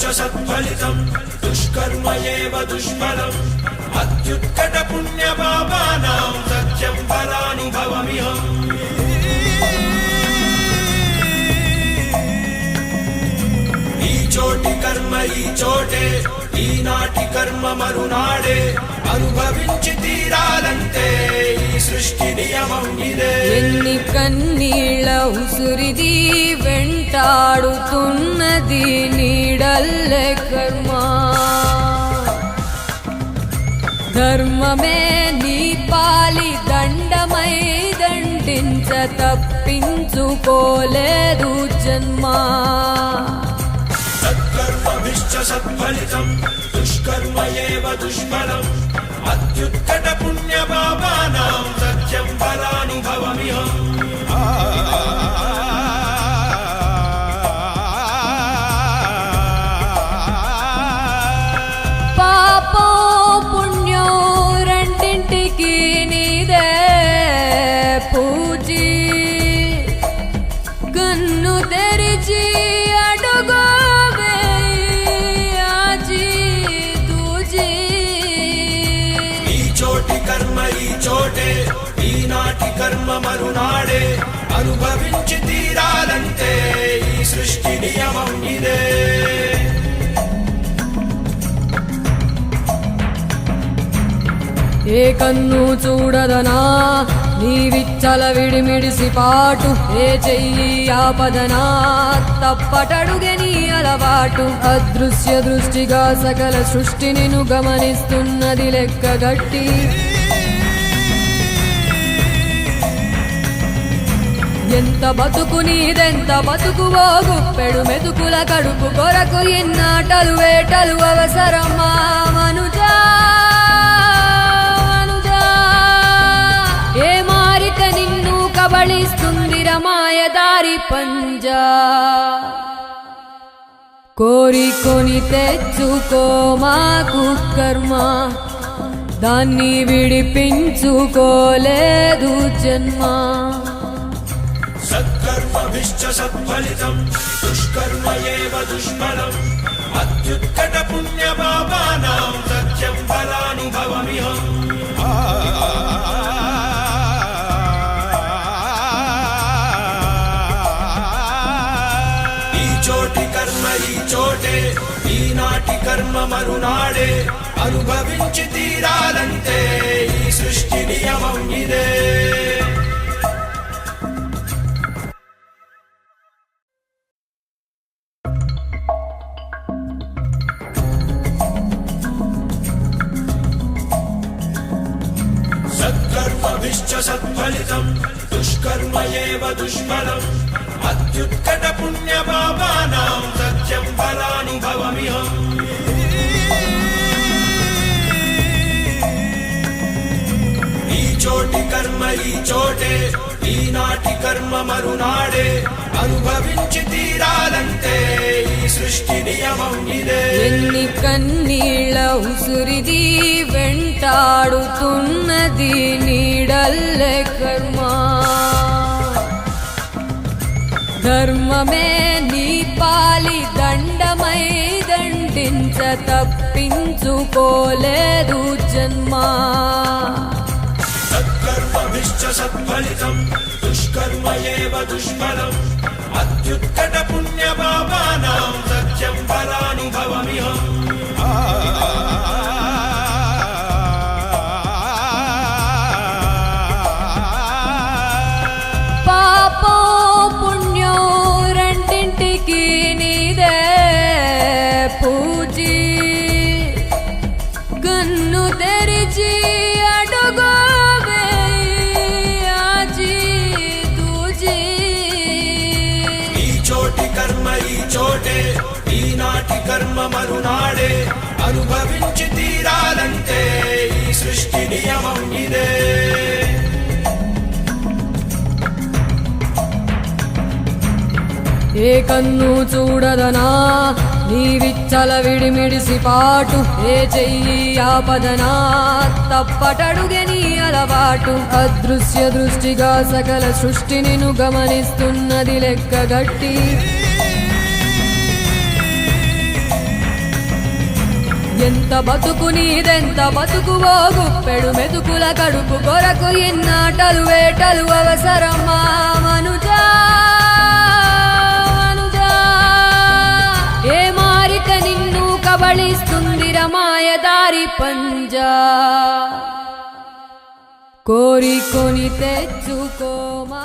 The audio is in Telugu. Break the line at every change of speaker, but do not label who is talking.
कर्मभिश्च सत्फलितम् दुष्कर्म एव दुष्फलम् अत्युत्कट पुण्यपापानाम् सत्यम् फलानुभवमिहम् ఈ చోటి కర్మ ఈ చోటే ఈనాటి కర్మ మరునాడే అనుభవించి తీరాలంటే ఈ సృష్టి నియమం ఇదే
ఎన్ని కన్నీళ్ళ ఉసురిది వెంటాడుతున్నది నీడల్లే लेकर माँ धर्ममे నీపాలి దండమై దండించ తప్పించుకోలేదు జన్మా
సత్కర్మభిశ్చ సత్ఫలితం దుష్కర్మ ఏవ దుష్ఫలం అత్యుత్కట పుణ్యపాపానాం మరునాడే అనుభవించి తీరాలంటే ఈ సృష్టి నియమం ఇదే.
ఏ కన్ను చూడదనా? నీ విచ్చల విడిమిడిసి పాటు ఏ చెయ్యి ఆపదనా? తప్పటడుగే నీ అలవాటు. అదృశ్య దృష్టిగా సకల సృష్టిని ను గమనిస్తున్నది లెక్కగట్టి ఎంత బతుకు నీదెంత బతుకువో గుప్పెడు మెతుకుల కడుపు కొరకు ఇన్నాటలు వేటలు అవసరమా? మనుజా మనుజా. ఏ మారిక నిన్ను కబళిస్తుంది రమాయదారి పంజా. కోరికొని తెచ్చుకో మాకు కర్మ దాన్ని విడిపించుకోలేదు జన్మ.
సత్ఫలితం దుష్కర్మ ఏవ దుష్ఫలం అత్యుత్కట పుణ్య పాపానాం సత్యం ఫలానుభవమిహం. ఈనాటి కర్మ మరునాడే. అనుభవించి తీరాలంటే ఫలిశ్చ సత్ఫలితం దుష్కర్మ ఏవ దుష్ఫలం అత్యుత్కట పుణ్య పాపానాం సత్యం ఫలానుభవమిహం చోటి కర్మ ఈ చోటే ఈనాటి కర్మ మరునాడే. అనుభవించి తీరాలంటే ఈ సృష్టి నియమం ఇదే.
ఎన్ని కన్నీళ్ళ ఉసురిదీ వేటాడుతున్నది నీడల్లే కర్మ. ధర్మమే నీ పాలి దండమై దండించ తప్పించుకోలేదు జన్మ.
సత్కర్మభిశ్చ సత్ఫలితం దుష్కర్మ సత్యం ఫలానుభవమిహం. నాడే అనుభవించి తీరాలంటే ఈ సృష్టి నియమం ఇదే.
ఏ కన్ను చూడదనా నీ విచ్చల విడిమిడిసి పాటు ఏ చెయ్యి ఆపదనా తప్పటడుగే నీ అలవాటు. అదృశ్య దృష్టిగా సకల సృష్టిని ను గమనిస్తున్నది లెక్కగట్టి ఎంత బతుకు నీదెంత బతుకువో గుప్పెడు మెతుకుల కడుపు కొరకు ఇన్నాటలు వేటలు అవసరమా మనుజా? మనుజా? ఏ మారిక నిన్ను కబళిస్తుంది రమాయదారి పంజా? కోరికొని తెచ్చుకోమా